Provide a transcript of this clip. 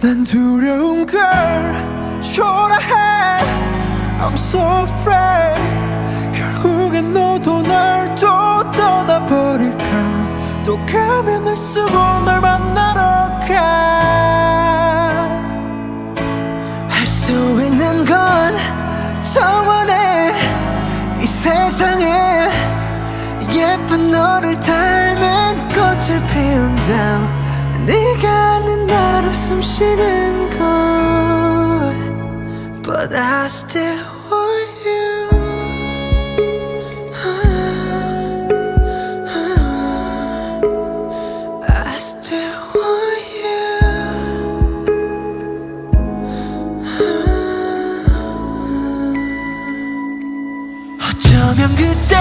난 두려운 걸 초라해. I'm so afraid. 결국엔 너도 날 또 떠나버릴까? 또 가면을 쓰고 널 만나러 가할수 있는 건 저만의 이 세상에. 예쁜 너를 닮은 꽃을 피운다 숨쉬는 곳 But I still want you I still want you 어쩌면 그때